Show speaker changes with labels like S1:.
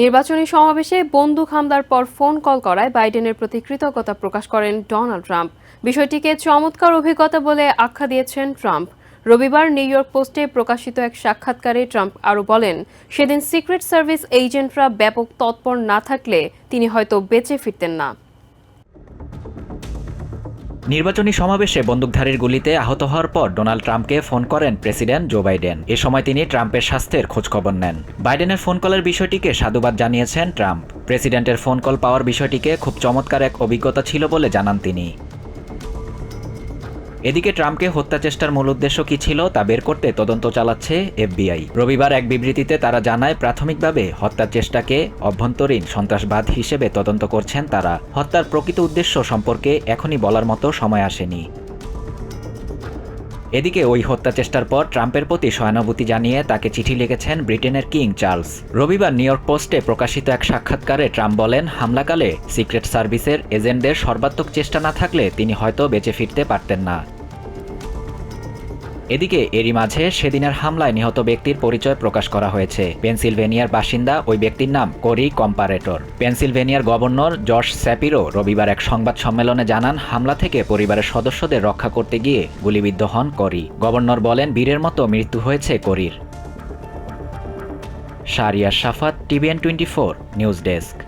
S1: নির্বাচনী সমাবেশে বন্দুক হামলার পর ফোন কল করায় বাইডেনের প্রতি কৃতজ্ঞতা প্রকাশ করেন ডোনাল্ড ট্রাম্প। বিষয়টিকে চমৎকার অভিজ্ঞতা বলে আখ্যা দিয়েছেন ট্রাম্প। রবিবার নিউ ইয়র্ক পোস্টে প্রকাশিত এক সাক্ষাৎকারে ট্রাম্প আরও বলেন, সেদিন সিক্রেট সার্ভিস এজেন্টরা ব্যাপক তৎপর না থাকলে তিনি হয়তো বেঁচে ফিরতেন না।
S2: নির্বাচনী সমাবেশে বন্দুকধারীর গুলিতে আহত হওয়ার পর ডোনাল্ড ট্রাম্পকে ফোন করেন প্রেসিডেন্ট জো বাইডেন। এ সময় তিনি ট্রাম্পের স্বাস্থ্যের খোঁজখবর নেন। বাইডেনের ফোন কলের বিষয়টিকে সাধুবাদ জানিয়েছেন ট্রাম্প। প্রেসিডেন্টের ফোন কল পাওয়ার বিষয়টিকে খুব চমৎকার এক অভিজ্ঞতা ছিল বলে জানান তিনি। এদিকে ট্রাম্পকে হত্যা চেষ্টার মূল উদ্দেশ্য কি ছিল তা বের করতে তদন্ত চালাচ্ছে এফবিআই। রবিবার এক বিবৃতিতে তারা জানায়, প্রাথমিকভাবে হত্যার চেষ্টাকে অভ্যন্তরীণ সন্ত্রাসবাদ হিসেবে তদন্ত করছেন তারা। হত্যার প্রকৃত উদ্দেশ্য সম্পর্কে এখনই বলার মতো সময় আসেনি। এদিকে ওই হত্যা চেষ্টার পর ট্রাম্পের প্রতি সহানুভূতি জানিয়ে তাকে চিঠি লিখেছেন ব্রিটেনের কিং চার্লস। রবিবার নিউ ইয়র্ক পোস্টে প্রকাশিত এক সাক্ষাৎকারে ট্রাম্প বলেন, হামলাকালে সিক্রেট সার্ভিসের এজেন্টদের সর্বাত্মক চেষ্টা না থাকলে তিনি হয়তো বেঁচে ফিরতে পারতেন না। এদিকে এরই মাঝে সেদিনের হামলায় নিহত ব্যক্তির পরিচয় প্রকাশ করা হয়েছে। পেনসিলভেনিয়ার বাসিন্দা ওই ব্যক্তির নাম কোরি কম্পারেটর। পেনসিলভেনিয়ার গভর্নর জর্জ স্যাপিরো রবিবার এক সংবাদ সম্মেলনে জানান, হামলা থেকে পরিবারের সদস্যদের রক্ষা করতে গিয়ে গুলিবিদ্ধ হন করি। গভর্নর বলেন, বীরের মতো মৃত্যু হয়েছে করির। Shariya Safat TVN twenty four, news desk.